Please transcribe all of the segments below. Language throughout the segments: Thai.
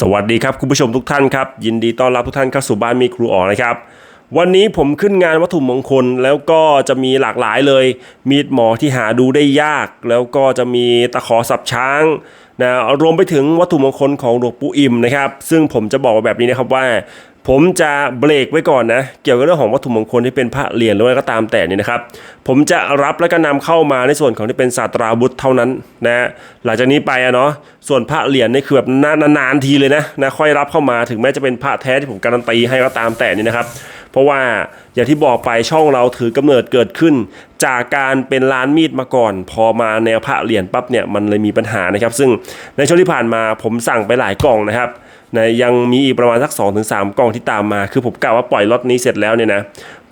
สวัสดีครับคุณผู้ชมทุกท่านครับ ยินดีต้อนรับทุกท่านเข้าสู่บ้านมีครูอ๋อนะครับ วันนี้ผมขึ้นงานวัตถุมงคลแล้วก็จะมีหลากหลายเลย มีดหมอที่หาดูได้ยาก แล้วก็จะมีตะขอสับช้างนะรวมไปถึงวัตถุมงคลของหลวงปู่อิ่มนะครับ ซึ่งผมจะบอกแบบนี้นะครับว่า ผมจะเบรกไว้ก่อนนะ เกี่ยวกับเรื่องของวัตถุมงคลที่เป็นพระเหรียญหรืออะไรก็ตามแต่นี่นะครับ ผมจะรับและก็นำเข้ามาในส่วนของที่เป็นศาสตราวุธเท่านั้นนะหลังจากนี้ไปอะเนาะส่วนพระเหรียญนี่คือแบบนานๆทีเลยนะนะค่อยรับเข้ามาถึงแม้จะเป็นพระแท้ที่ผมการันตีให้ก็ตามแต่นี่นะครับ เพราะว่าอย่างที่บอกไปช่องเราถือกำเนิดเกิดขึ้น จากการเป็นร้านมีดมาก่อน พอมาแนวพระเหรียญปั๊บเนี่ยมันเลยมีปัญหานะครับ ซึ่งในช่วงที่ผ่านมาผมสั่งไปหลายกล่องนะครับ นะยังมีอีกประมาณสัก 2-3ถึงกล่องที่ตามมา คือผมกะว่าปล่อยล็อตนี้เสร็จแล้วเนี่ยนะ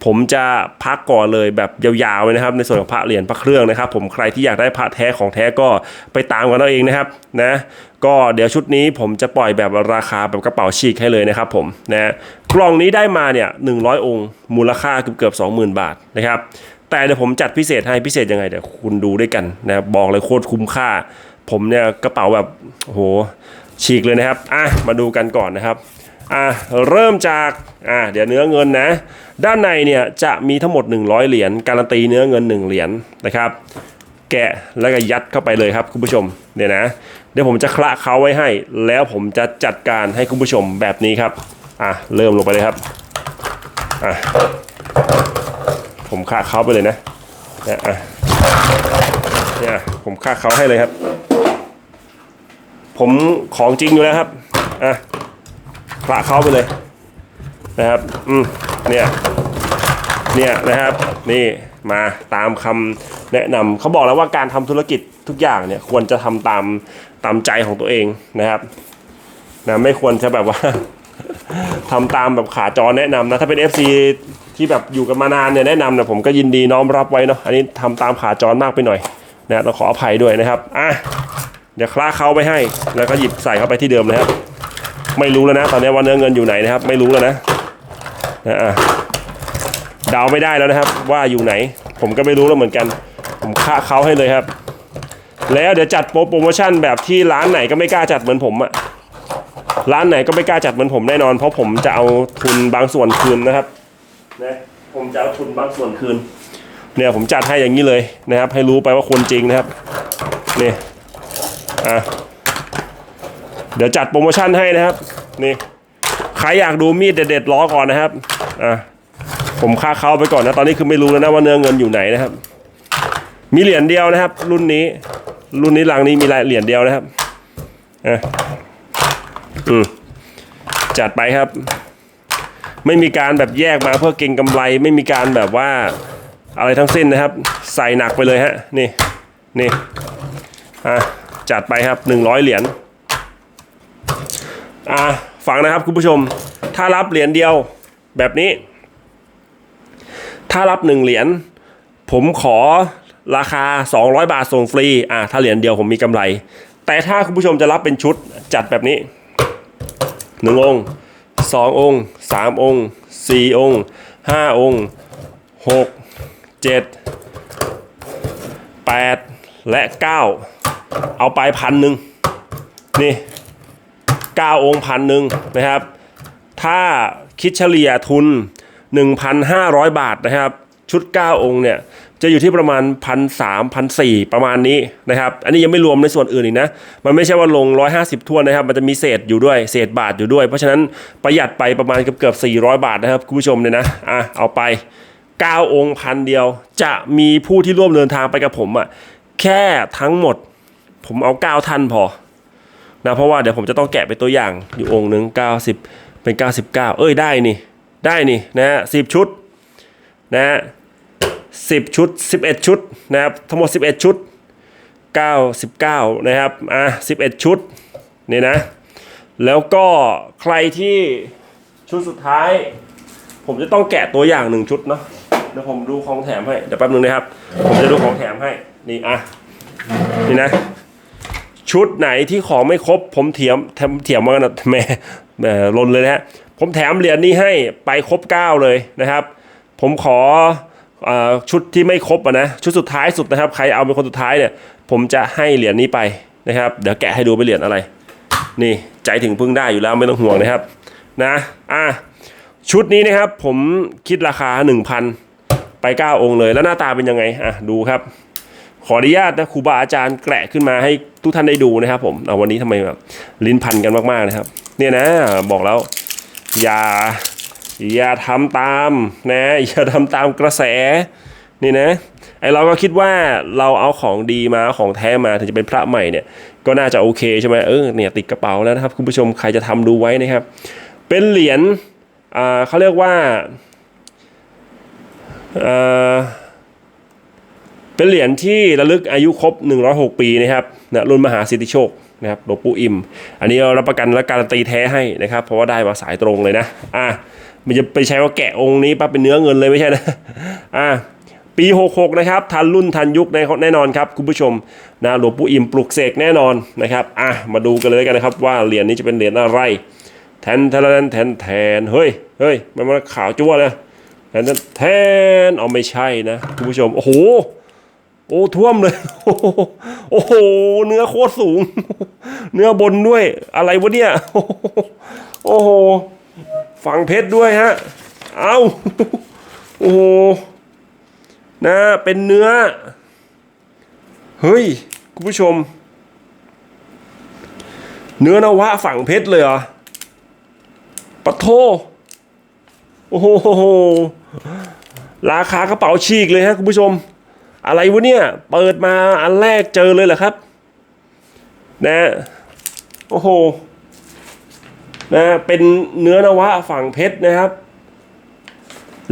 ผมจะพักก่อนเลยแบบยาวๆเลยนะครับ ในส่วนของพระเหรียญพระเครื่องนะครับ ผมใครที่อยากได้พระแท้ของแท้ก็ไปตามกันเอาเองนะครับนะก็เดี๋ยวชุดนี้ผมจะปล่อยแบบราคาแบบกระเป๋าฉีกให้เลยนะครับผมนะกล่องนี้ได้มาเนี่ย100องค์ มูลค่าเกือบเกือบ20,000บาทนะครับแต่เดี๋ยวผมจัดพิเศษให้พิเศษยังไงเดี๋ยวคุณดูด้วยกันนะบอกเลยโคตรคุ้มค่า ผมเนี่ยกระเป๋าแบบโห ฉีกเลยนะครับอะมาดูกันก่อนนะครับอะเริ่มจากอะเดี๋ยวเนื้อเงินนะ ด้านในเนี่ยจะมีทั้งหมด 100 เหรียญการันตีเนื้อเงิน 1 เหรียญนะครับแกะแล้วก็ยัดเข้าไปเลยครับคุณผู้ชมเนี่ยนะเดี๋ยวผมจะคละเขาไว้ให้ แล้วผมจะจัดการให้คุณผู้ชมแบบนี้ครับอะเริ่มลงไปเลยครับอะผมคละเขาไปเลยนะเนี่ยอะเนี่ยผมคละเขาให้เลยครับ ผมของจริงอยู่แล้วครับอะคละเขาไปเลยนะครับอืมเนี่ยเนี่ยนะครับนี่มาตามคำแนะนำเขาบอกแล้วว่าการทำธุรกิจทุกอย่างเนี่ยควรจะทำตามตามใจของตัวเองนะครับนะไม่ควรจะแบบว่าทำตามแบบขาจรแนะนำนะถ้าเป็น FC ที่แบบอยู่กันมานานเนี่ยแนะนำเนี่ยผมก็ยินดีน้อมรับไว้เนาะอันนี้ทำตามขาจรมากไปหน่อยนะต้องขออภัยด้วยนะครับอะ เดี๋ยวคล้าเขาไปให้ แล้วก็หยิบใส่เข้าไปที่เดิมเลยครับไม่รู้แล้วนะ ตอนนี้ว่าเนื้อเงินอยู่ไหนนะครับ ไม่รู้แล้วนะนะอะเดาไม่ได้แล้วนะครับ ว่าอยู่ไหน ผมก็ไม่รู้แล้วเหมือนกัน ผมค่าเขาให้เลยครับ แล้วเดี๋ยวจัดโปรโปรโมชั่นแบบที่ร้านไหนก็ไม่กล้าจัดเหมือนผมอะร้านไหนก็ไม่กล้าจัดเหมือนผมแน่นอน เพราะผมจะเอาทุนบางส่วนคืนนะครับนะผมจะเอาทุนบางส่วนคืนเนี่ยผมจัดให้อย่างนี้เลยนะครับ ให้รู้ไปว่าคนจริงนะครับเนี่ย อะเดี๋ยวจัดโปรโมชั่นให้นะครับ นี่ใครอยากดูมีดเด็ดๆล้อก่อนนะครับอะผมค่าเข้าไปก่อนนะ ตอนนี้คือไม่รู้แล้วนะว่าเนื้อเงินอยู่ไหนนะครับ มีเหรียญเดียวนะครับ รุ่นนี้ รุ่นนี้ลังนี้มีเหรียญเดียวนะครับอะอืมจัดไปครับ ไม่มีการแบบแยกมาเพื่อเก็งกำไร ไม่มีการแบบว่าอะไรทั้งสิ้นนะครับ ใส่หนักไปเลยฮะ นี่ นี่ อะ จัดไปครับหนึ่งร้อยเหรียญอะฟังนะครับคุณผู้ชม ถ้ารับเหรียญเดียวแบบนี้ ถ้ารับ1เหรียญผมขอราคา 200 บาทส่งฟรีอ่าถ้าเหรียญเดียวผมมีกำไร แต่ถ้าคุณผู้ชมจะรับเป็นชุดจัดแบบนี้1องค์2องค์3องค์4องค์5องค์6 7 8และ9 เอาไปพันหนึ่งนี่9องค์พันหนึ่งนะครับ ถ้าคิดเฉลี่ยทุน 1,500 บาทนะครับ ชุด 9 องค์เนี่ยจะอยู่ที่ประมาณ1 3 0 0 1,400ประมาณนี้นะครับ อันนี้ยังไม่รวมในส่วนอื่นอีกนะ มันไม่ใช่ว่าลง 150ทั่วนะครับ มันจะมีเศษอยู่ด้วยเศษบาทอยู่ด้วย เพราะฉะนั้นประหยัดไปประมาณเกือบเกือบ400 บาทนะครับคุณผู้ชมเนี่ยนะอะเอาไป 9 องค์พันเดียว จะมีผู้ที่ร่วมเดินทางไปกับผมอะ่ะแค่ทั้งหมด ผมเอา9ท่านพอนะเพราะว่าเดี๋ยวผมจะต้องแกะไปตัวอย่างอยู่องค์หนึ่ง90เป็น 99 เอ้ยได้นี่ ได้นี่นะฮะสิบชุดนะฮะสิบชุด 11 ชุดนะครับทั้งหมด 11 ชุด 99 นะครับอะ11 ชุดนี่นะแล้วก็ใครที่ชุดสุดท้าย ผมจะต้องแกะตัวอย่างหนึ่งชุดเนาะเดี๋ยวผมดูของแถมให้ เดี๋ยวแป๊บนึงนะครับ ผมจะดูของแถมให้ นี่อะนี่นะ ชุดไหนที่ของไม่ครบ ผมเถียมเถียมมากันะแหม่แม่ลนเลยนะฮะผมแถมเหรียญนี้ให้ไปครบ 9 เลยนะครับ ผมขออชุดที่ไม่ครบะนะชุดสุดท้ายสุดนะครับ ใครเอาเป็นคนสุดท้ายเนี่ย ผมจะให้เหรียญนี้ไปนะครับเดี๋ยวแกะให้ดูเป็นเหรียญอะไร นี่ใจถึงพึ่งได้อยู่แล้วไม่ต้องห่วงนะครับนะอะชุดนี้นะครับผมคิดราคา 1,000 ไป 9 องค์เลยแล้วหน้าตาเป็นยังไงอะดูครับ ขออนุญาตนะครูบาอาจารย์แกะขึ้นมาให้ทุกท่านได้ดูนะครับ ผมเอาวันนี้ทำไมแบบลิ้นพันกันมากๆนะครับ เนี่ยนะบอกแล้วอย่าอย่าทำตามนะอย่าทำตามกระแสนี่นะไอเราก็คิดว่าเราเอาของดีมาเอาของแท้มาถึงจะเป็นพระใหม่เนี่ย ก็น่าจะโอเคใช่ไหมเออเนี่ยติดกระเป๋าแล้วนะครับ คุณผู้ชมใครจะทำดูไว้นะครับ เป็นเหรียญอ่าเขาเรียกว่าอ่า เป็นเหรียญที่ระลึกอายุครบ 106 ปีนะครับนะรุ่นมหาสิทธิโชคนะครับหลวงปู่อิมอันนี้เรารับประกันและการันตีแท้ให้นะครับ เพราะว่าได้มาสายตรงเลยนะ อะมันจะไปใช้ว่าแกะองค์นี้ปั๊บเป็นเนื้อเงินเลยไม่ใช่นะ อะปี 66 นะครับ ทันรุ่นทันยุคแน่นอนครับคุณผู้ชมนะหลวงปู่อิ่มปลุกเสกแน่นอนนะครับ อะมาดูกันเลยกันนะครับ ว่าเหรียญนี้จะเป็นเหรียญอะไร แทนแทนแทนแทนเฮ้ยเฮ้ยมันมาขาวจั่วเลยแทนแทนเอาไม่ใช่นะคุณผู้ชมโอ้โห โอ้ท่วมเลย โอ้โห เนื้อโคตรสูง เนื้อบนด้วย อะไรวะเนี่ย โอ้โห ฝังเพชรด้วยฮะ เอ้าโอ้โห นะ เป็นเนื้อ เฮ้ย คุณผู้ชม เนื้อนวะฝังเพชรเลยเหรอปะโท โอ้โห ราคากระเป๋าฉีกเลยฮะคุณผู้ชม อะไรวะเนี่ย เปิดมาอันแรกเจอเลยเหรอครับ นะ โอ้โห นะ เป็นเนื้อนวะฝั่งเพชรนะครับ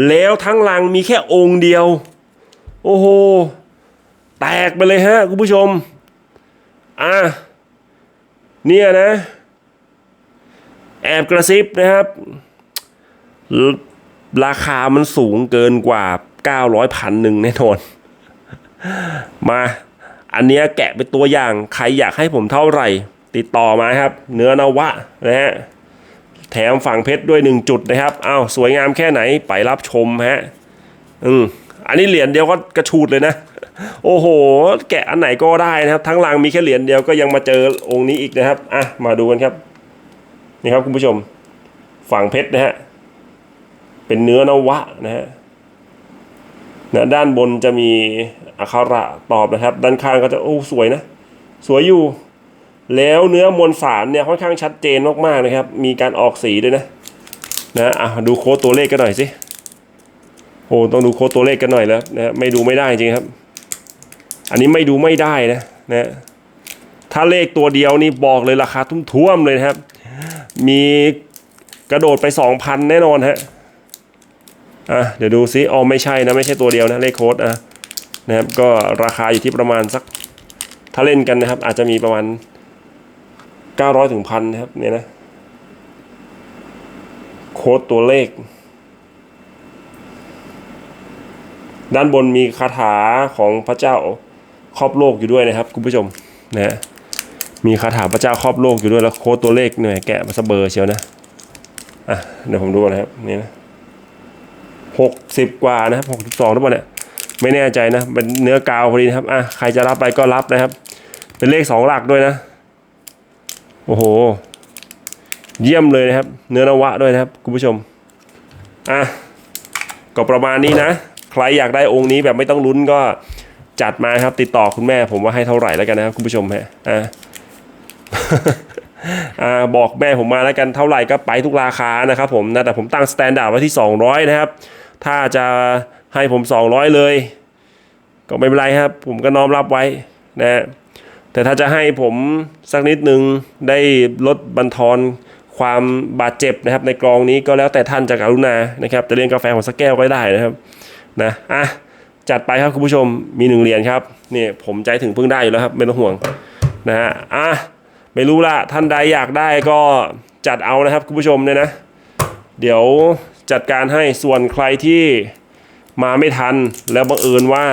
แล้วทั้งลังมีแค่องค์เดียว โอ้โห แตกไปเลยฮะคุณผู้ชม อะ เนี่ยนะ แอบกระซิบนะครับรราคามันสูงเกินกว่า 900พันหนึ่งแน่นอน มา อันเนี้ยแกะเป็นตัวอย่าง ใครอยากให้ผมเท่าไหร่ ติดต่อมาครับ เนื้อนวะนะฮะ แถมฝั่งเพชรด้วยหนึ่งจุดนะครับอ้าวสวยงามแค่ไหนไปรับชมฮะ อืม อันนี้เหรียญเดียวก็กระชูดเลยนะ โอ้โห แกะอันไหนก็ได้นะครับ ทั้งลังมีแค่เหรียญเดียวก็ยังมาเจอองค์นี้อีกนะครับ อะ มาดูกันครับ นี่ครับคุณผู้ชม ฝั่งเพชรนะฮะ เป็นเนื้อนวะนะฮะนะด้านบนจะมี อักขระตอบนะครับ ด้านข้างก็จะโอ้สวยนะ สวยอยู่ แล้วเนื้อมวลสารเนี่ยค่อนข้างชัดเจนมากๆนะครับ มีการออกสีด้วยนะนะอะดูโค้ดตัวเลขกันหน่อยสิโอ้ต้องดูโค้ดตัวเลขกันหน่อยแล้วนะไม่ดูไม่ได้จริงครับ อันนี้ไม่ดูไม่ได้นะนะถ้าเลขตัวเดียวนี่บอกเลยราคาทุ่มท่วมเลยนะครับ มีกระโดดไป 2,000 แน่นอนฮะอะเดี๋ยวดูซิอ๋อไม่ใช่นะ ไม่ใช่ตัวเดียวนะ เลขโค้ดอะ นะครับก็ราคาอยู่ที่ประมาณสักถ้าเล่นกันนะครับ อาจจะมีประมาณ 900ถึงพันนะครับเนี่ยนะ โค้ดตัวเลข ด้านบนมีคาถาของพระเจ้าครอบโลกอยู่ด้วยนะครับคุณผู้ชมนะฮะมีคาถาพระเจ้าครอบโลกอยู่ด้วยแล้วโค้ดตัวเลขหน่อยแกะมาสเบอร์เชียวนะอะเดี๋ยวผมดูนะครับนี่นะหกสิบกว่านะครับหกสิบสองทุกคนเนี่ย ไม่แน่ใจนะ เป็นเนื้อกาวพอดีนะครับ อะ ใครจะรับไปก็รับนะครับ เป็นเลขสองหลักด้วยนะ โอ้โห เยี่ยมเลยนะครับ เนื้อนวะด้วยนะครับ คุณผู้ชม อะ ก็ประมาณนี้นะ ใครอยากได้องค์นี้แบบไม่ต้องลุ้นก็จัดมาครับ ติดต่อคุณแม่ผมว่าให้เท่าไหร่แล้วกันนะครับ คุณผู้ชมฮะ อะอ่าบอกแม่ผมมาแล้วกันเท่าไหร่ก็ไปทุกราคานะครับผมนะแต่ผมตั้งสแตนดาร์ดไว้ที่ 200 นะครับ ถ้าจะ ให้ผม 200 เลย ก็ไม่เป็นไรครับ ผมก็น้อมรับไว้นะแต่ถ้าจะให้ผมสักนิดนึงได้ลดบันทอนความบาดเจ็บนะครับ ในกรองนี้ก็แล้วแต่ท่านจะกรุณานะครับจะเลี้ยงกาแฟของสักแก้วก็ได้นะครับนะอะจัดไปครับคุณผู้ชมมีหนึ่งเหรียญครับนี่ผมใจถึงเพิ่งได้อยู่แล้วครับไม่ต้องห่วงนะฮะอะไม่รู้ละท่านใดอยากได้ก็จัดเอานะครับคุณผู้ชมเนี่ยนะ เดี๋ยวจัดการให้ส่วนใครที่ มาไม่ทันแล้วบังเอิญว่า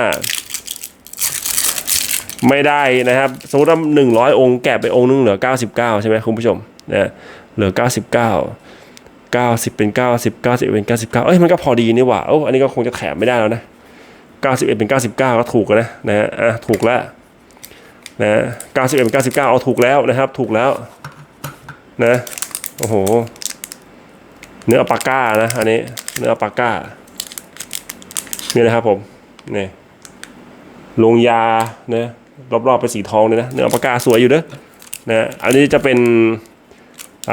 ไม่ได้นะครับ สมมติว่าหนึ่งร้อยองค์แกะไปองค์นึงเหลือ99ใช่ไหมคุณผู้ชมนะเหลือ99 90เก้าเก้าสิบเป็น90 90เก้าสิบเป็น99เก้าเอ้ยมันก็พอดีนี่หว่าโอ้อันนี้ก็คงจะแถมไม่ได้แล้วนะ91เอ็ดเป็น99ก็ถูกแล้วนะนะฮะอะถูกแล้วนะ91เอ็ดเป็น99เก้าเอาถูกแล้วนะครับ ถูกแล้วนะโอ้โห เนื้อปาก้านะอันนี้เนื้ออัลปาก้า นี่นะครับผมนี่ลงยาเนะรอบๆเป็นสีทองเลยนะเนื้อปาก้าสวยอยู่เด้อนะอันนี้จะเป็น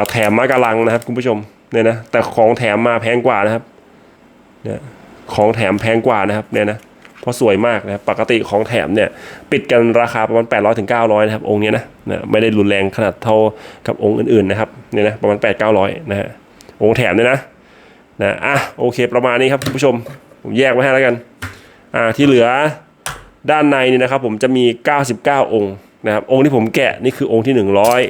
แถมมากระลังนะครับคุณผู้ชมเนี่ยนะแต่ของแถมมาแพงกว่านะครับเนี่ยของแถมแพงกว่านะครับเนี่ยนะเพราะสวยมากนะครับปกติของแถมเนี่ยปิดกันราคาประมาณ 800ถึง900นะครับองค์นี้นะนะไม่ได้รุนแรงขนาดเท่ากับองค์อื่นๆนะครับเนี่ยนะประมาณ 8 900นะฮะองค์แถมเนี่ยนะนะอะโอเคประมาณนี้ครับคุณผู้ชม ผมแยกไว้ให้แล้วกันอ่าที่เหลือด้านในนี่นะครับ ผมจะมี 99 องค์นะครับองค์ที่ผมแกะนี่คือองค์ที่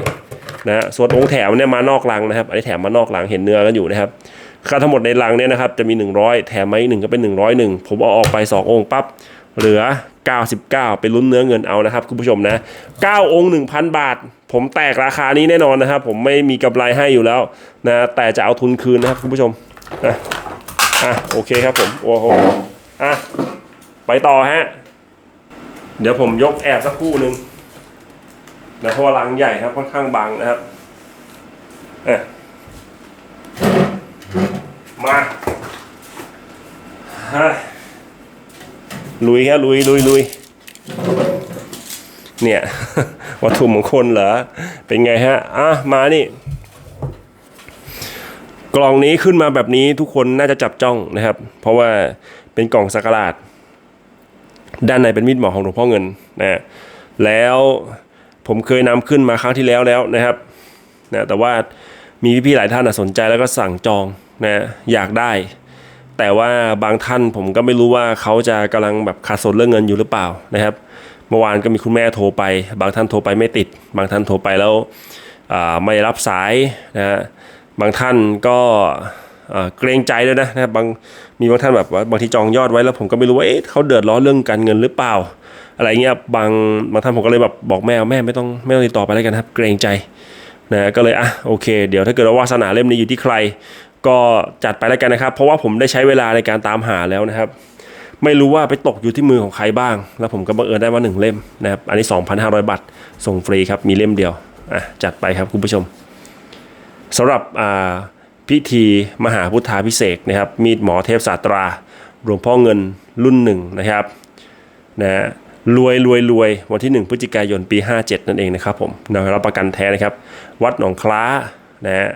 100นะฮะส่วนองค์แถมเนี่ยมานอกลังนะครับอันนี้แถมมานอกลังเห็นเนื้อกันอยู่นะครับค่าทั้งหมดในลังเนี่ยนะครับจะมี 100 แถมมาอีกหนึ่งก็เป็น 101 ผมเอาออกไป 2 องค์ปั๊บเหลือ 99 เป็นลุ้นเนื้อเงินเอานะครับคุณผู้ชมนะ 9 องค์ 1,000 บาท ผมแตกราคานี้แน่นอนนะครับ ผมไม่มีกำไรให้อยู่แล้วนะแต่จะเอาทุนคืนนะครับคุณผู้ชมนะ อะโอเคครับผมโอ้โหอะไปต่อฮะ เดี๋ยวผมยกแอบสักคู่หนึ่งนะเพราะว่าลังใหญ่ครับค่อนข้างบางนะครับเอะมาฮะลุยครับลุยลุยลุยเนี่ย วัตถุมงคลเหรอ เป็นไงฮะ อะ มานี่ กล่องนี้ขึ้นมาแบบนี้ทุกคนน่าจะจับจ้องนะครับ เพราะว่าเป็นกล่องสักการาดด้านในเป็นมีดหมอของหลวงพ่อเงินนะแล้วผมเคยนำขึ้นมาครั้งที่แล้วแล้วนะครับนะแต่ว่ามีพี่ๆหลายท่านสนใจแล้วก็สั่งจองนะอยากได้ แต่ว่าบางท่านผมก็ไม่รู้ว่าเขาจะกำลังแบบขาดสนเรื่องเงินอยู่หรือเปล่านะครับ เมื่อวานก็มีคุณแม่โทรไป บางท่านโทรไปไม่ติด บางท่านโทรไปแล้วไม่รับสายนะฮะ บางท่านก็เกรงใจด้วยนะนะครับบางมีบางท่านแบบว่าบางทีจองยอดไว้แล้วผมก็ไม่รู้ว่าเอ๊ะเขาเดือดร้อนเรื่องการเงินหรือเปล่า อะไรเงี้ยบางบางท่านผมก็เลยแบบบอกแม่ว่าแม่ไม่ต้องไม่ต้องติดต่อไปแล้วกันครับ เกรงใจนะก็เลยอะโอเค เดี๋ยวถ้าเกิดว่าวาสนาเล่มนี้อยู่ที่ใคร ก็จัดไปแล้วกันนะครับ เพราะว่าผมได้ใช้เวลาในการตามหาแล้วนะครับ ไม่รู้ว่าไปตกอยู่ที่มือของใครบ้าง แล้วผมก็บังเอิญได้มาหนึ่งเล่มนะครับอันนี้ 2,500 บาทส่งฟรีครับมีเล่มเดียวอะจัดไปครับคุณผู้ชม สำหรับพิธีมหาพุทธาพิเศษนะครับ มีดหมอเทพศาตราหลวงพ่อเงินรุ่นหนึ่งนะครับนะรวยรวยรวยวันที่ 1 พฤศจิกายนปี 57 นั่นเองนะครับผมนะรับประกันแท้นะครับ วัดหนองคล้านะฮะ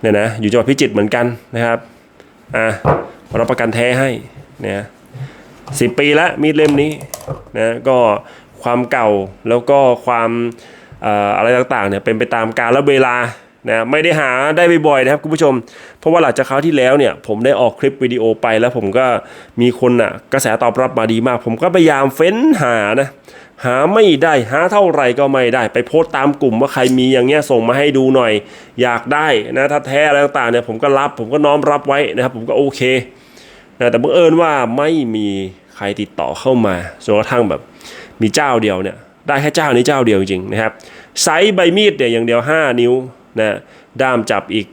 เนี่ยนะอยู่จังหวัดพิจิตรเหมือนกันนะครับอะรับประกันแท้ให้นะสิปีละมีดเล่มนี้นะก็ความเก่าแล้วก็ความเอ่ออะไรต่างๆเนี่ยเป็นไปตามกาลเวลา นะไม่ได้หาได้บ่อยๆนะครับคุณผู้ชม เพราะว่าหลังจากคราวที่แล้วเนี่ยผมได้ออกคลิปวิดีโอไปแล้วผมก็มีคนอะกระแสตอบรับมาดีมาก ผมก็พยายามเฟ้นหานะหาไม่ได้หาเท่าไหร่ก็ไม่ได้ ไปโพสต์ตามกลุ่มว่าใครมีอย่างเงี้ยส่งมาให้ดูหน่อย อยากได้นะถ้าแท้อะไรต่างๆเนี่ยผมก็รับผมก็น้อมรับไว้นะครับ ผมก็โอเคนะแต่บังเอิญว่าไม่มีใครติดต่อเข้ามาจนกระทั่งแบบมีเจ้าเดียวเนี่ยได้แค่เจ้านี้เจ้าเดียวจริงๆนะครับไซส์ใบมีดเนี่ยอย่างเดียว 5 นิ้ว นะด้ามจับอีก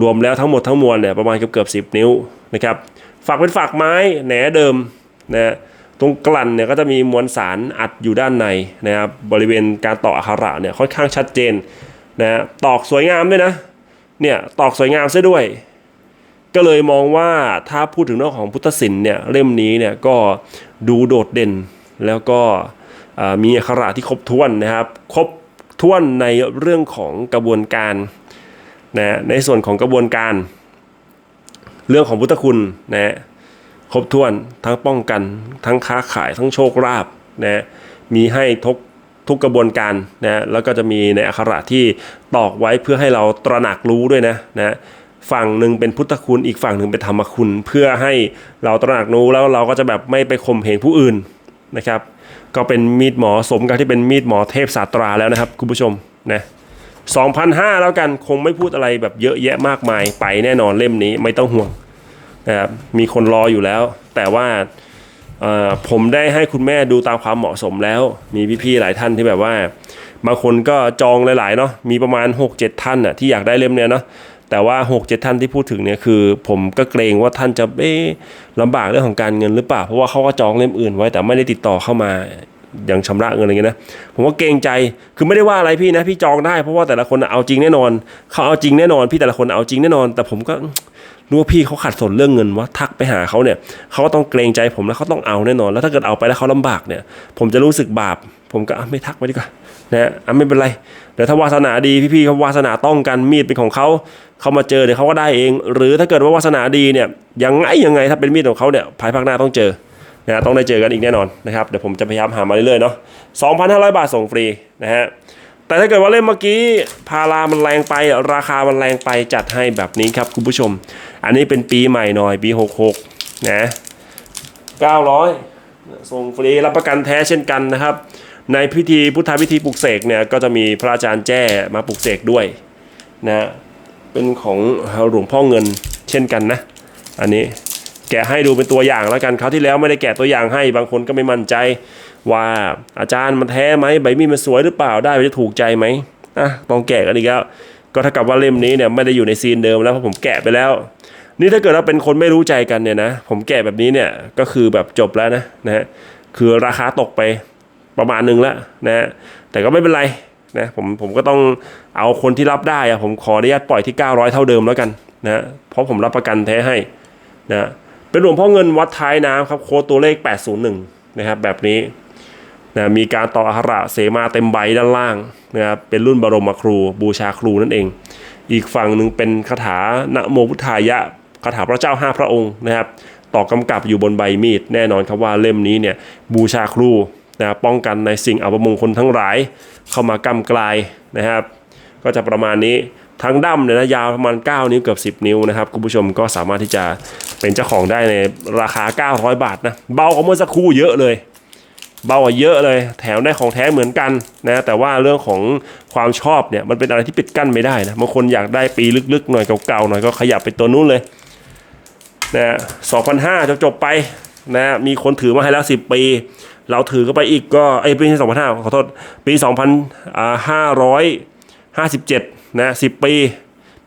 รวมแล้วทั้งหมดทั้งมวลเนี่ยประมาณเกือบเกือบสินิ้วนะครับฝักเป็นฝักไม้แหนเดิมนะตรงกลั่นเนี่ยก็จะมีมวลสารอัดอยู่ด้านในนะครับบริเวณการต่ออักขระเนี่ยค่อนข้างชัดเจนนะตอกสวยงามด้วยนะเนี่ยตอกสวยงามซะด้วย ก็เลยมองว่าถ้าพูดถึงเรื่องของพุทธศิลป์เนี่ยเล่มนี้เนี่ยก็ดูโดดเด่นแล้วก็มีอักขระที่ครบถ้วนนะครับครบ ถ้วนในเรื่องของกระบวนการนะในส่วนของกระบวนการ เรื่องของพุทธคุณนะครบถ้วนทั้งป้องกัน ทั้งค้าขายทั้งโชคลาภนะมีให้ทุกทุกกระบวนการนะแล้วก็จะมีในอักขระที่ตอกไว้เพื่อให้เราตระหนักรู้ด้วยนะนะฝั่งหนึ่งเป็นพุทธคุณอีกฝั่งหนึ่งเป็นธรรมคุณ เพื่อให้เราตระหนักรู้แล้วเราก็จะแบบไม่ไปข่มเหงผู้อื่นนะครับ ก็เป็นมีดหมอสมกับที่เป็นมีดหมอเทพศาสตราแล้วนะครับคุณผู้ชมนะ2,500แล้วกันคงไม่พูดอะไรแบบเยอะแยะมากมายไปแน่นอนเล่มนี้ไม่ต้องห่วงนะครับมีคนรออยู่แล้ว แต่ว่าผมได้ให้คุณแม่ดูตามความเหมาะสมแล้ว มีพี่ๆหลายท่านที่แบบว่าบางคนก็จองหลายๆเนาะมีประมาณ 6-7 ท่านน่ะที่อยากได้เล่มเนี้ยเนาะ แต่ว่า 6-7 ท่านที่พูดถึงเนี่ยคือ ผมก็เกรงว่าท่านจะเอ๊ะลำบากเรื่องของการเงินหรือเปล่า เพราะว่าเขาก็จองเล่มอื่นไว้แต่ไม่ได้ติดต่อเข้ามายังชำระเงินอะไรเงี้ยนะผมว่าเกรงใจคือไม่ได้ว่าอะไรพี่นะ พี่จองได้เพราะว่าแต่ละคนเอาจริงแน่นอนเขาเอาจริงแน่นอน พี่แต่ละคนเอาจริงแน่นอน แต่ผมก็รู้ว่าพี่เขาขัดสนเรื่องเงินว่าทักไปหาเขาเนี่ยเขาก็ต้องเกรงใจผมแล้วเขาต้องเอาแน่นอน แล้วถ้าเกิดเอาไปแล้วเขาลำบากเนี่ย ผมจะรู้สึกบาป ผมก็ไม่ทักไปดีกว่า นะอะไม่เป็นไรเดี๋ยวถ้าวาสนาดีพี่ๆเขาวาสนาต้องกันมีดเป็นของเขาเขามาเจอเดี๋ยวเขาก็ได้เอง หรือถ้าเกิดว่าวาสนาดีเนี่ยยังไงยังไงถ้าเป็นมีดของเขาเนี่ยภายภาคหน้าต้องเจอนะต้องได้เจอกันอีกแน่นอนนะครับเดี๋ยวผมจะพยายามหามาเรื่อยๆเนาะ2,500 บาทส่งฟรีนะฮะแต่ถ้าเกิดว่าเล่มเมื่อกี้พารามันแรงไปราคามันแรงไปจัดให้แบบนี้ครับคุณผู้ชม อันนี้เป็นปีใหม่หน่อยปี 66นะ900 ส่งฟรีรับประกันแท้เช่นกันนะครับ ในพิธีพุทธพิธีปลุกเสกเนี่ยก็จะมีพระอาจารย์แจ้มาปลุกเสกด้วยนะเป็นของหลวงพ่อเงินเช่นกันนะ อันนี้แกะให้ดูเป็นตัวอย่างแล้วกันคราวที่แล้วไม่ได้แกะตัวอย่างให้บางคนก็ไม่มั่นใจว่าอาจารย์มันแท้ไหมใบมีดมันสวยหรือเปล่าได้จะถูกใจไหมอะต้องแกะกันอีกแล้วก็เท่ากับว่าเล่มนี้เนี่ยไม่ได้อยู่ในซีนเดิมแล้วเพราะผมแกะไปแล้ว นี่ถ้าเกิดว่าเป็นคนไม่รู้ใจกันเนี่ยนะผมแกะแบบนี้เนี่ยก็คือแบบจบแล้วนะนะฮะคือราคาตกไป ประมาณหนึ่งแล้วนะฮะแต่ก็ไม่เป็นไรนะผมผมก็ต้องเอาคนที่รับได้อะผมขออนุญาตปล่อยที่ 900 เท่าเดิมแล้วกันนะฮะเพราะผมรับประกันแท้ให้นะเป็นหลวงพ่อเงินวัดท้ายน้ำครับโค้ดตัวเลข 801 นะครับแบบนี้นะมีการต่ออักขระเสมาเต็มใบด้านล่างนะครับเป็นรุ่นบรมครูบูชาครูนั่นเอง อีกฝั่งหนึ่งเป็นคาถานะโมพุทธายะคาถาพระเจ้าห้าพระองค์นะครับต่อกำกับอยู่บนใบมีดแน่นอนครับว่าเล่มนี้เนี่ยบูชาครู นะป้องกันในสิ่งอัปมงคลทั้งหลายเข้ามากำกลายนะครับ ก็จะประมาณนี้ทั้งดั้มเนี่ยนะยาวประมาณ 9 นิ้วเกือบ 10 นิ้วนะครับคุณผู้ชมก็สามารถที่จะเป็นเจ้าของได้ในราคา 900 บาทนะเบากว่าเมื่อสักครู่เยอะเลย เบากว่าเยอะเลย แถมได้ของแท้เหมือนกันนะแต่ว่าเรื่องของความชอบเนี่ยมันเป็นอะไรที่ปิดกั้นไม่ได้นะบางคนอยากได้ปีลึกๆหน่อยเก่าๆหน่อยก็ขยับไปตัวนู้นเลยนะสองพันห้าจะจบไปนะมีคนถือมาให้แล้วสิบปี เราถือก็ไปอีกก็ไอ้ปีสองพันห้าขอโทษ ปีสองพันห้าร้อยห้าสิบเจ็ดนะสิบปี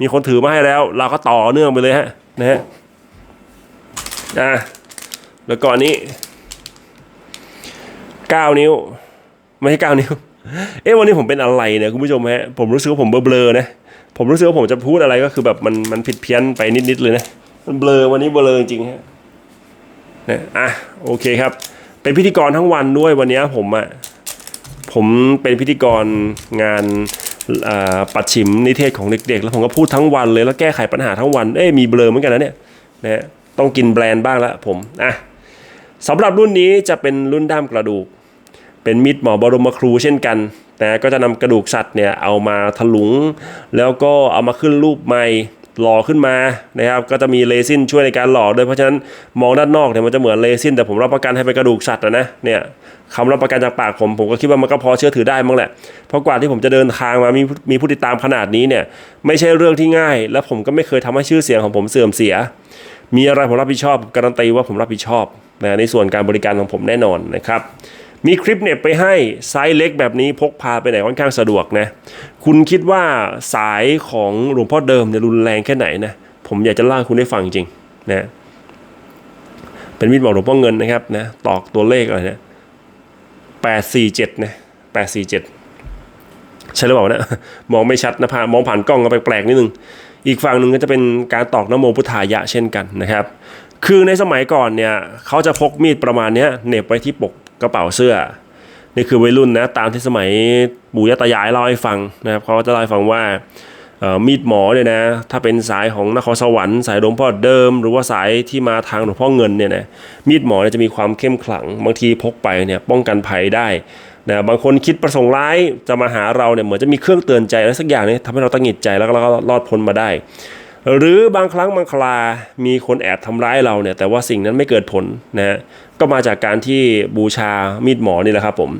มีคนถือมาให้แล้ว เราก็ต่อเนื่องไปเลยฮะนะฮะอะแล้วก่อนนี้9นิ้ว ไม่ใช่9นิ้ว เอ๊ะวันนี้ผมเป็นอะไรเนี่ยคุณผู้ชมฮะผมรู้สึกว่าผมเบลอๆนะผมรู้สึกว่าผมจะพูดอะไรก็คือแบบมันมันผิดเพี้ยนไปนิดๆเลยนะมันเบลอวันนี้เบลอจริงๆฮะนะอะโอเคครับ เป็นพิธีกรทั้งวันด้วยวันนี้ผมอะผมเป็นพิธีกรงานปัดฉิมนิเทศของเด็กๆ แล้วผมก็พูดทั้งวันเลยแล้วแก้ไขปัญหาทั้งวันเอ้ยมีเบลอเหมือนกันนะเนี่ยนะฮะต้องกินแบรนด์บ้างละผมอะสำหรับรุ่นนี้จะเป็นรุ่นด้ามกระดูก เป็นมิดหมอบรมครูเช่นกันนะก็จะนำกระดูกสัตว์เนี่ยเอามาถลุง แล้วก็เอามาขึ้นรูปใหม่ หล่อขึ้นมานะครับก็จะมีเรซินช่วยในการหล่อด้วยเพราะฉะนั้นมองด้านนอกเนี่ยมันจะเหมือนเรซินแต่ผมรับประกันให้เป็นกระดูกสัตว์นะเนี่ยคำรับประกันจากปากผมผมก็คิดว่ามันก็พอเชื่อถือได้มั้งแหละ เพราะกว่าที่ผมจะเดินทางมามีมีผู้ติดตามขนาดนี้เนี่ยไม่ใช่เรื่องที่ง่าย และผมก็ไม่เคยทำให้ชื่อเสียงของผมเสื่อมเสีย มีอะไรผมรับผิดชอบการันตีว่าผมรับผิดชอบนะในส่วนการบริการของผมแน่นอนนะครับ มีคลิปเนี่ยไปให้ไซส์เล็กแบบนี้พกพาไปไหนค่อนข้างสะดวกนะ คุณคิดว่าสายของหลวงพ่อเดิมเนี่ยรุนแรงแค่ไหนนะ ผมอยากจะเล่าคุณได้ฟังจริงนะเป็นมีดบอกหลวงพ่อเงินนะครับนะตอกตัวเลขอะไรนะแปดสี่เจ็ดนะแปดสี่เจ็ดใช่หรือเปล่านะมองไม่ชัดนะพามองผ่านกล้องก็แปลกๆนิดนึง อีกฝั่งหนึ่งก็จะเป็นการตอกนโมพุทธายะเช่นกันนะครับ คือในสมัยก่อนเนี่ยเขาจะพกมีดประมาณนี้เหน็บไว้ที่ปก กระเป๋าเสื้อ นี่คือวัยรุ่นนะตามที่สมัยปู่ย่าตายายเล่าให้ฟังนะครับเขาจะเล่าให้ฟังว่ามีดหมอเนี่ยนะถ้าเป็นสายของนครสวรรค์สายหลวงพ่อเดิม หรือว่าสายที่มาทางหลวงพ่อเงินเนี่ยนะมีดหมอเนี่ยจะมีความเข้มขลังบางทีพกไปเนี่ยป้องกันภัยได้นะบางคนคิดประสงค์ร้ายจะมาหาเราเนี่ยเหมือนจะมีเครื่องเตือนใจอะไรสักอย่างนี้ทำให้เราตั้งหิดใจแล้วก็เราก็รอดพ้นมาได้ หรือบางครั้งบางครามีคนแอบทำร้ายเราเนี่ยแต่ว่าสิ่งนั้นไม่เกิดผลนะ ก็มาจากการที่บูชามีดหมอนี่แหละครับผม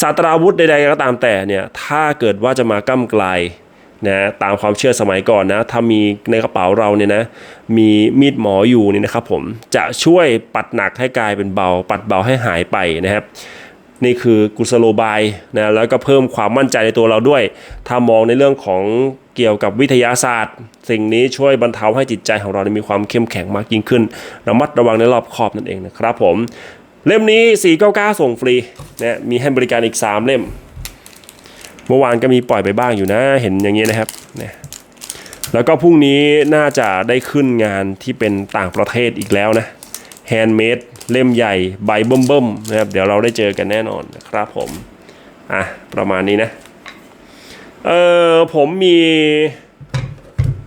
ศาสตราวุธใดๆก็ตามแต่เนี่ยถ้าเกิดว่าจะมาก้ำไกลนะตามความเชื่อสมัยก่อนนะถ้ามีในกระเป๋าเราเนี่ยนะมีมีดหมออยู่นี่นะครับผมจะช่วยปัดหนักให้กลายเป็นเบา ปัดเบาให้หายไปนะครับ นี่คือกุศโลบายนะแล้วก็เพิ่มความมั่นใจในตัวเราด้วย ถ้ามองในเรื่องของเกี่ยวกับวิทยาศาสตร์ สิ่งนี้ช่วยบรรเทาให้จิตใจของเรามีความเข้มแข็งมากยิ่งขึ้นระมัดระวังในรอบคอบนั่นเองนะครับผมเล่มนี้ 499 ส่งฟรีนะมีให้บริการอีก 3 เล่ม เมื่อวานก็มีปล่อยไปบ้างอยู่นะ เห็นอย่างนี้นะครับนะแล้วก็พรุ่งนี้น่าจะได้ขึ้นงานที่เป็นต่างประเทศอีกแล้วนะแฮนด์เมด เล่มใหญ่ใบเบิ่มๆนะครับเดี๋ยวเราได้เจอกันแน่นอนนะครับผมอะประมาณนี้นะเออผมมี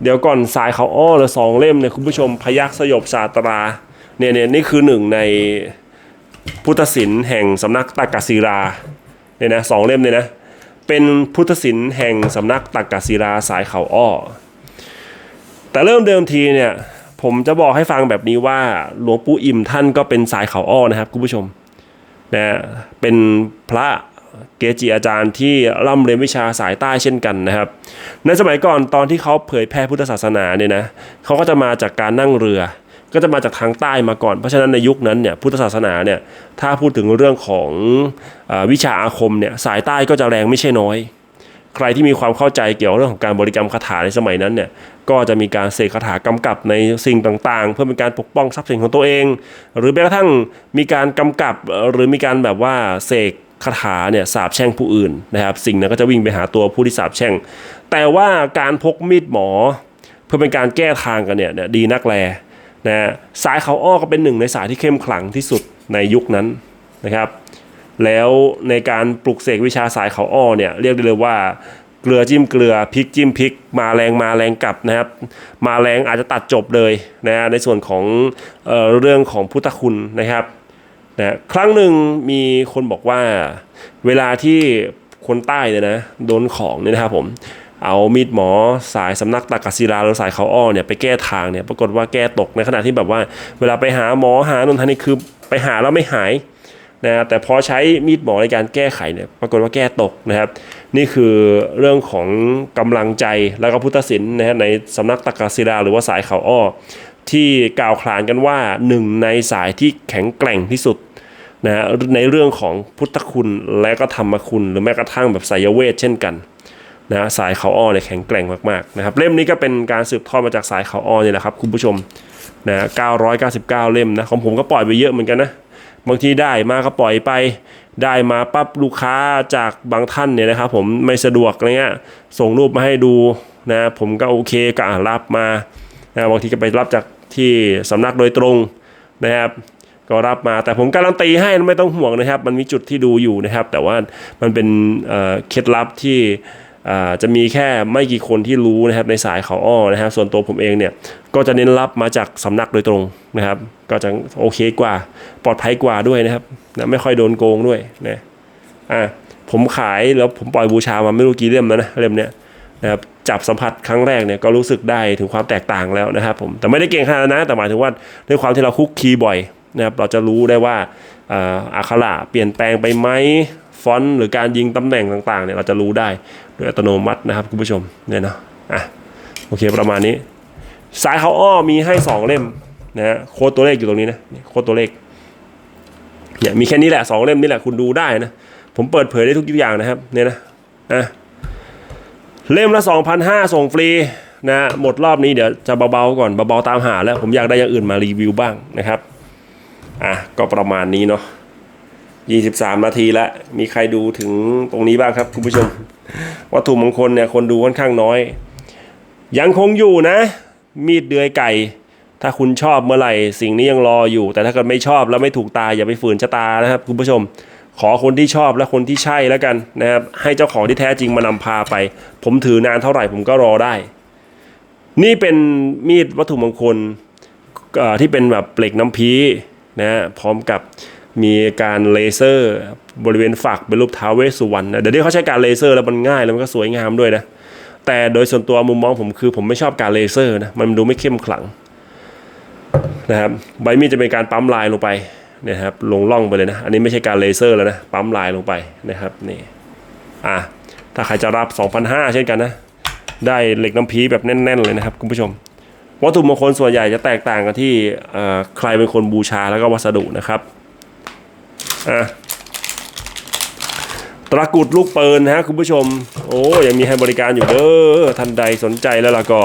เดี๋ยวก่อนสายเขาอ้อเลยสองเล่มเนี่ยคุณผู้ชมพยักสยบศาตราเนี่ยเนี่ยนี่คือหนึ่งในพุทธศิลป์แห่งสำนักตักศิราเนี่ยนะสองเล่มเนี่ยนะเป็นพุทธศิลป์แห่งสำนักตักศิราสายเขาอ้อแต่เริ่มเดิมทีเนี่ย ผมจะบอกให้ฟังแบบนี้ว่าหลวงปู่อิ่มท่านก็เป็นสายเขาอ้อนะครับคุณผู้ชมนะเป็นพระเกจิอาจารย์ที่ร่ำเรียนวิชาสายใต้เช่นกันนะครับ ในสมัยก่อนตอนที่เขาเผยแพร่พุทธศาสนาเนี่ยนะเขาก็จะมาจากการนั่งเรือ ก็จะมาจากทางใต้มาก่อน เพราะฉะนั้นในยุคนั้นเนี่ยพุทธศาสนาเนี่ยถ้าพูดถึงเรื่องของอวิชาอาคมเนี่ยสายใต้ก็จะแรงไม่ใช่น้อย ใครที่มีความเข้าใจเกี่ยวกับเรื่องของการบริกรรมคาถาในสมัยนั้นเนี่ยก็จะมีการเสกคาถากำกับในสิ่งต่างๆ เพื่อเป็นการปกป้องทรัพย์สินของตัวเอง หรือแม้กระทั่งมีการกำกับหรือมีการแบบว่าเสกคาถาเนี่ยสาบแช่งผู้อื่นนะครับ สิ่งนั้นก็จะวิ่งไปหาตัวผู้ที่สาบแช่ง แต่ว่าการพกมีดหมอ เพื่อเป็นการแก้ทางกันเนี่ยดีนักแลนะสายเขาอ้อก็เป็นหนึ่งในสายที่เข้มขลังที่สุดในยุคนั้นนะครับ แล้วในการปลุกเสกวิชาสายเขาอ้อเนี่ยเรียกได้เลยว่าเกลือจิ้มเกลือพริกจิ้มพริก มาแรงมาแรงกลับนะครับ มาแรงอาจจะตัดจบเลยนะในส่วนของเออเรื่องของพุทธคุณนะครับนะครั้งหนึ่งมีคนบอกว่าเวลาที่คนใต้เนี่ยนะโดนของเนี่ยนะครับผมเอามีดหมอสายสำนักตักกศิลาหรือสายเขาอ้อเนี่ยไปแก้ทางเนี่ยปรากฏว่าแก้ตกในขณะที่แบบว่า เวลาไปหาหมอหานนทานี่คือไปหาแล้วไม่หาย นะแต่พอใช้มีดหมอในการแก้ไขเนี่ยปรากฏว่าแก้ตกนะครับ นี่คือเรื่องของกำลังใจแล้วก็พุทธศิลป์นะฮะในสำนักตักกศิลาหรือว่าสายเขาอ้อ ที่กล่าวขานกันว่าหนึ่งในสายที่แข็งแกร่งที่สุดนะฮะในเรื่องของพุทธคุณและก็ธรรมคุณ หรือแม้กระทั่งแบบไสยเวทเช่นกันนะฮะสายเขาอ้อเนี่ยแข็งแกร่งมากๆนะครับเล่มนี้ก็เป็นการสืบทอดมาจากสายเขาอ้อเนี่ยแหละครับคุณผู้ชมนะ999 เล่มนะของผมก็ปล่อยไปเยอะเหมือนกันนะ บางทีได้มาก็ปล่อยไป ได้มาปั๊บลูกค้าจากบางท่านเนี่ยนะครับ ผมไม่สะดวกอะไรเงี้ยส่งรูปมาให้ดูนะผมก็โอเคก็รับมานะบางทีก็ไปรับจากที่สำนักโดยตรงนะครับ ก็รับมาแต่ผมการันตีให้ไม่ต้องห่วงนะครับ มันมีจุดที่ดูอยู่นะครับ แต่ว่ามันเป็นเเคล็ดลับที่ จะมีแค่ไม่กี่คนที่รู้นะครับในสายเขาอ้อนะครับส่วนตัวผมเองเนี่ยก็จะเน้นรับมาจากสำนักโดยตรงนะครับ ก็จะโอเคกว่าปลอดภัยกว่าด้วยนะครับนะไม่ค่อยโดนโกงด้วยนะอะผมขายแล้วผมปล่อยบูชามาไม่รู้กี่เล่มแล้วนะเล่มเนี้ยนะครับจับสัมผัสครั้งแรกเนี่ยก็รู้สึกได้ถึงความแตกต่างแล้วนะครับผมแต่ไม่ได้เก่งขนาดนั้นนะแต่หมายถึงว่าด้วยความที่เราคุกคีบ่อยนะครับเราจะรู้ได้ว่าอ่าอักขระเปลี่ยนแปลงไปไหม ฟอนต์หรือการยิงตำแหน่งต่างๆเนี่ยเราจะรู้ได้โดยอัตโนมัตินะครับคุณผู้ชมเนี่ยนะอะโอเคประมาณนี้ สายเขาอ้อมีให้สองเล่มนะฮะโค้ดตัวเลขอยู่ตรงนี้นะโค้ดตัวเลขเนี่ยมีแค่นี้แหละสองเล่มนี่แหละคุณดูได้นะ ผมเปิดเผยได้ทุกอย่างนะครับเนี่ยนะอะเล่มละ 2,500 ส่งฟรีนะหมดรอบนี้เดี๋ยวจะเบาๆก่อนเบาๆตามหาแล้ว ผมอยากได้อย่างอื่นมารีวิวบ้างนะครับอะก็ประมาณนี้เนาะ 23นาทีแล้วมีใครดูถึงตรงนี้บ้างครับคุณผู้ชม วัตถุมงคลเนี่ยคนดูค่อนข้างน้อย ยังคงอยู่นะ มีดเดือยไก่ ถ้าคุณชอบเมื่อไหร่ สิ่งนี้ยังรออยู่ แต่ถ้าเกิดไม่ชอบแล้วไม่ถูกตาอย่าไปฝืนชะตานะครับ คุณผู้ชม ขอคนที่ชอบและคนที่ใช่แล้วกันนะครับให้เจ้าของที่แท้จริงมานำพาไป ผมถือนานเท่าไหร่ผมก็รอได้ นี่เป็นมีดวัตถุมงคลที่เป็นแบบเหล็กน้ำพีนะพร้อมกับ มีการเลเซอร์บริเวณฝักเป็นรูปท้าวเวสสุวรรณนะเดี๋ยวนี้เขาใช้การเลเซอร์แล้วมันง่ายแล้วมันก็สวยงามด้วยนะแต่โดยส่วนตัวมุมมองผมคือผมไม่ชอบการเลเซอร์นะมันดูไม่เข้มขลังนะครับใบมีดจะเป็นการปั๊มลายลงไปนยครับลงล่องไปเลยนะอันนี้ไม่ใช่การเลเซอร์แล้วนะปั๊มลายลงไปนะครับนี่อะถ้าใครจะรับ 2,500 เช่นกันนะ ได้เหล็กน้ำพีแบบแน่น ๆ เลยนะครับคุณผู้ชม วัตถุมงคลส่วนใหญ่จะแตกต่างกันที่เอ่อใครเป็นคนบูชาแล้วก็วัสดุนะครับ อะตะกรุดลูกเปืนนะฮะคุณผู้ชม โอ้ยังมีให้บริการอยู่เด้อท่านใดสนใจแล้วล่ะก็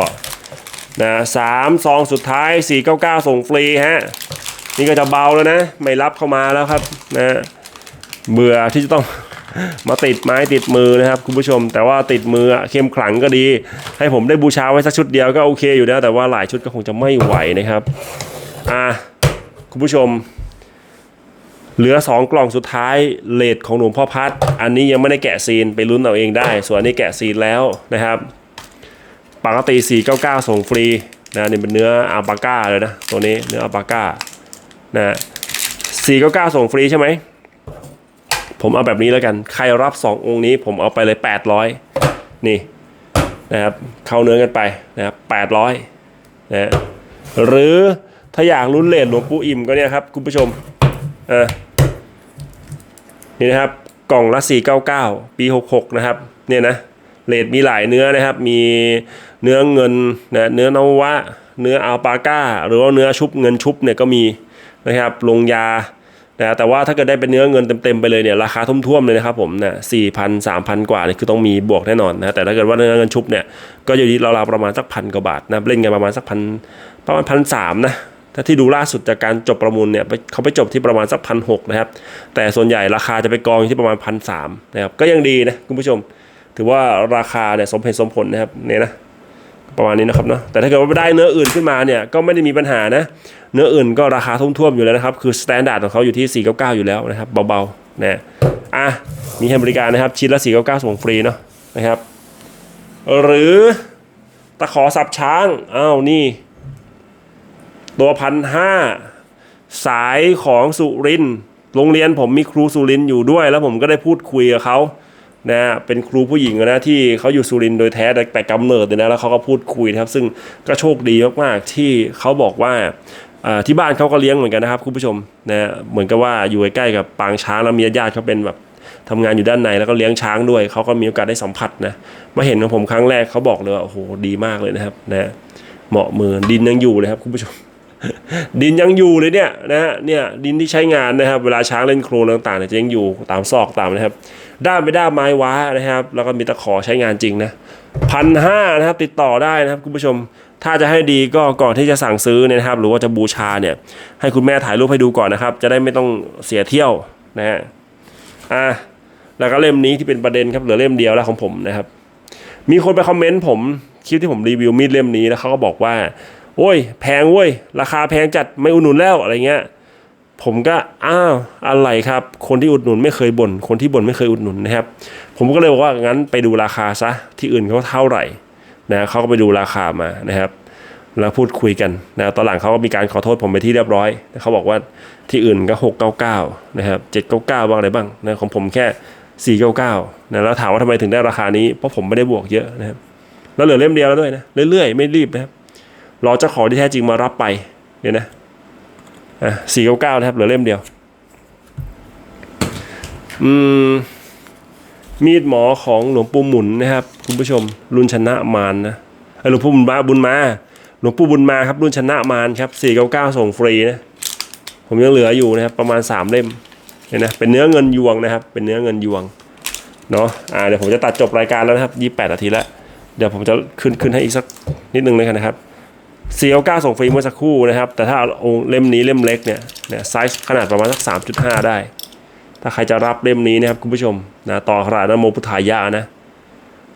นะสามซองสุดท้าย 499 ส่งฟรีฮะ นี่ก็จะเบาแล้วนะ ไม่รับเข้ามาแล้วครับนะเบื่อที่จะต้องมาติดไม้ติดมือนะครับคุณผู้ชม แต่ว่าติดมือเข้มขลังก็ดี ให้ผมได้บูชาไว้สักชุดเดียวก็โอเคอยู่นะแต่ว่าหลายชุดก็คงจะไม่ไหวนะครับอะคุณผู้ชม เหลือ 2 กล่องสุดท้ายเลทของหลวงพ่อพัด อันนี้ยังไม่ได้แกะซีนไปลุ้นเอาเองได้ ส่วนนี้แกะซีนแล้วนะครับปกติ499 ส่งฟรีนะนี่เป็นเนื้ออัลปาก้าเลยนะตัวนี้เนื้ออัลปาก้านะ499 ส่งฟรีใช่ไหมผมเอาแบบนี้แล้วกัน ใครรับ 2 องค์นี้ผมเอาไปเลย 800 นี่นะครับเข้าเนื้อกันไปนะครับ800นะหรือถ้าอยากลุ้นเลทหลวงปู่อิ่มก็เนี่ยครับคุณผู้ชมอะ นี่นะครับกล่องละ 499 ปี 66 นะครับเนี่ยนะเลดมีหลายเนื้อนะครับ มีเนื้อเงินนะเนื้อนวะ เนื้ออัลปาก้า หรือว่าเนื้อชุบเงินชุบเนี่ยก็มีนะครับลงยานะแต่ว่าถ้าเกิดได้เป็นเนื้อเงินเต็มๆไปเลยเนี่ยราคาทุ่มๆเลยนะครับผมนะสี่พันสามพันกว่าเนี่ยคือต้องมีบวกแน่นอนนะแต่ถ้าเกิดว่าเนื้อเงินชุบเนี่ยก็อยู่ที่ราวๆประมาณสักพันกว่าบาทนะเล่นกันประมาณสักพันประมาณพันสามนะ ถ้าที่ดูล่าสุดจากการจบประมูลเนี่ยไปเขาไปจบที่ประมาณสักพันหกนะครับ แต่ส่วนใหญ่ราคาจะไปกองอยู่ที่ประมาณพันสามนะครับก็ยังดีนะคุณผู้ชม ถือว่าราคาเนี่ยสมเหตุสมผลนะครับเนี่ยนะประมาณนี้นะครับเนาะแต่ถ้าเกิดว่าได้เนื้ออื่นขึ้นมาเนี่ยก็ไม่ได้มีปัญหานะ เนื้ออื่นก็ราคาท่วมๆอยู่แล้วนะครับ คือสแตนดาร์ดของเขาอยู่ที่ 499 อยู่แล้วนะครับเบาๆนะอะมีให้บริการนะครับชิ้นละ 499ส่งฟรีเนาะนะครับ หรือตะขอสับช้างอ้าวนี่ ตัวพันห้าสายของสุรินต์โรงเรียนผมมีครูสุรินต์อยู่ด้วย แล้วผมก็ได้พูดคุยกับเขานะเป็นครูผู้หญิงนะที่เขาอยู่สุรินต์โดยแท้แต่แต่กำเนิดเลยนะแล้วเขาก็พูดคุยนะครับ ซึ่งก็โชคดีมากๆที่เขาบอกว่าที่บ้านเขาก็เลี้ยงเหมือนกันนะครับคุณผู้ชมนะเหมือนกับว่าอยู่ใกล้กับปางช้างแล้วมีญาติเขาเป็นแบบทำงานอยู่ด้านในแล้วก็เลี้ยงช้างด้วยเขาก็มีโอกาสได้สัมผัสนะมาเห็นของผมครั้งแรกเขาบอกเลยว่าโอ้โหดีมากเลยนะครับนะเหมาะมือดินยังอยู่เลยครับคุณผู้ชม ดินยังอยู่เลยเนี่ยนะฮะเนี่ยดินที่ใช้งานนะครับ เวลาช้างเล่นโครนต่างๆเนี่ยจะยังอยู่ตามซอกตามนะครับ ด้ามไปด้ามไม้ว้านะครับ แล้วก็มีตะขอใช้งานจริงนะพันห้านะครับติดต่อได้นะครับคุณผู้ชมถ้าจะให้ดีก็ก่อนที่จะสั่งซื้อเนี่ยนะครับ หรือว่าจะบูชาเนี่ย ให้คุณแม่ถ่ายรูปให้ดูก่อนนะครับ จะได้ไม่ต้องเสียเที่ยวนะฮะอะแล้วก็เล่มนี้ที่เป็นประเด็นครับเหลือเล่มเดียวแล้วของผมนะครับ มีคนไปคอมเมนต์ผมคลิปที่ผมรีวิวมีดเล่มนี้แล้วเขาก็บอกว่า โอ้ยแพงเว้ยราคาแพงจัดไม่อุดหนุนแล้วอะไรเงี้ยผมก็อ้าวอะไรครับ คนที่อุดหนุนไม่เคยบ่นคนที่บ่นไม่เคยอุดหนุนนะครับ ผมก็เลยบอกว่างั้นไปดูราคาซะที่อื่นเขาเท่าไหร่นะเขาก็ไปดูราคามานะครับแล้วพูดคุยกันนะตอนหลังเขาก็มีการขอโทษผมไปที่เรียบร้อยเขาบอกว่าที่อื่นก็ 699 นะครับ 799 บ้างอะไรบ้างนะของผมแค่ 499 นะแล้วถามว่าทำไมถึงได้ราคานี้เพราะผมไม่ได้บวกเยอะนะครับแล้วเหลือเล่มเดียวแล้วด้วยนะเรื่อยๆ ไม่รีบนะครับ รอเจ้าของที่แท้จริงมารับไปเนี่ยนะอะสี่เก้าเก้านะครับเหลือเล่มเดียว อืมมีดหมอของหลวงปู่หมุนนะครับ คุณผู้ชม รุ่นชนะมารนะเอ้ยหลวงปู่บุญมาบุญมาหลวงปู่บุญมาครับรุ่นชนะมารครับสี่เก้าเก้าส่งฟรีนะผมยังเหลืออยู่นะครับประมาณสามเล่มเนี่ยนะเป็นเนื้อเงินยวงนะครับ เป็นเนื้อเงินยวงเนาะอ่าเดี๋ยวผมจะตัดจบรายการแล้วนะครับยี่แปดนาทีแล้วเดี๋ยวผมจะขึ้นขึ้นให้อีกสักนิดนึงเลยกันนะครับ 499ส่งฟรีเมื่อสักครู่นะครับ แต่ถ้าองเล่มนี้เล่มเล็กเนี่ยเนี่ยไซส์ขนาดประมาณสัก 3.5 ได้ ถ้าใครจะรับเล่มนี้นะครับคุณผู้ชมนะต่อขนาดนโมพุทธายะนะ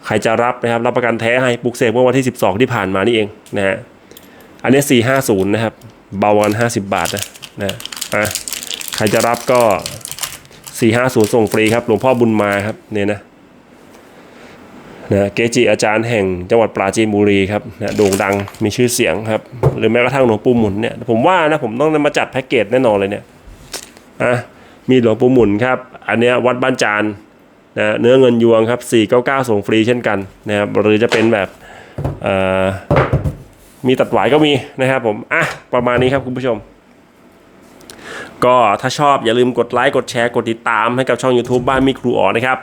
ใครจะรับนะครับรับประกันแท้ให้ปลุกเสกเมื่อวันที่ 12 ที่ผ่านมานี่เองนะฮะอันนี้ 450 นะครับ เบากัน 50 บาทนะนะอะใครจะรับก็ 450 ส่งฟรีครับหลวงพ่อบุญมาครับเนี่ยนะ นะเกจิอาจารย์แห่งจังหวัดปราจีนบุรีครับนะโด่งดังมีชื่อเสียงครับ หรือแม้กระทั่งหลวงปู่หมุนเนี่ยผมว่านะผมต้องมาจัดแพ็กเกจแน่นอนเลยเนี่ยอะมีหลวงปู่หมุนครับ อันเนี้ยวัดบ้านจานนะเนื้อเงินยวงครับ 499 ส่งฟรีเช่นกันนะครับหรือจะเป็นแบบมีตัดหวายก็มีนะครับผม อะ ประมาณนี้ครับคุณผู้ชม ก็ถ้าชอบอย่าลืมกดไลค์ กดแชร์ กดติดตามให้กับช่อง YouTube บ้านมีครูอ๋อนะครับ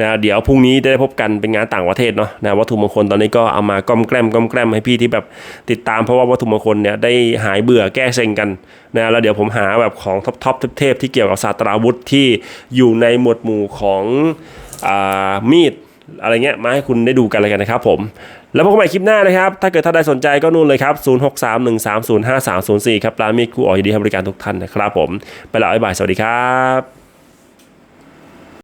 นะเดี๋ยวพรุ่งนี้จะได้พบกันเป็นงานต่างประเทศเนาะนะวัตถุมงคลตอนนี้ก็เอามาก้อมแกล้มก้อมแกล้มให้พี่ที่แบบติดตามเพราะว่าวัตถุมงคลเนี่ยได้หายเบื่อแก้เซ็งกันนะแล้วเดี๋ยวผมหาแบบของท็อปท็อปเทพที่เกี่ยวกับศาสตราวุธที่อยู่ในหมวดหมู่ของอามีดอะไรเงี้ยมาให้คุณได้ดูกันเลยกันนะครับผมแล้วพบกันใหม่คลิปหน้านะครับ ถ้าเกิดท่านใดสนใจก็นู่นเลยครับ 0631305304 ครับร้านมีดครูอ๋อยินดีให้บริการทุกท่านนะครับผม ไปแล้วบ๊ายบาย สวัสดีครับ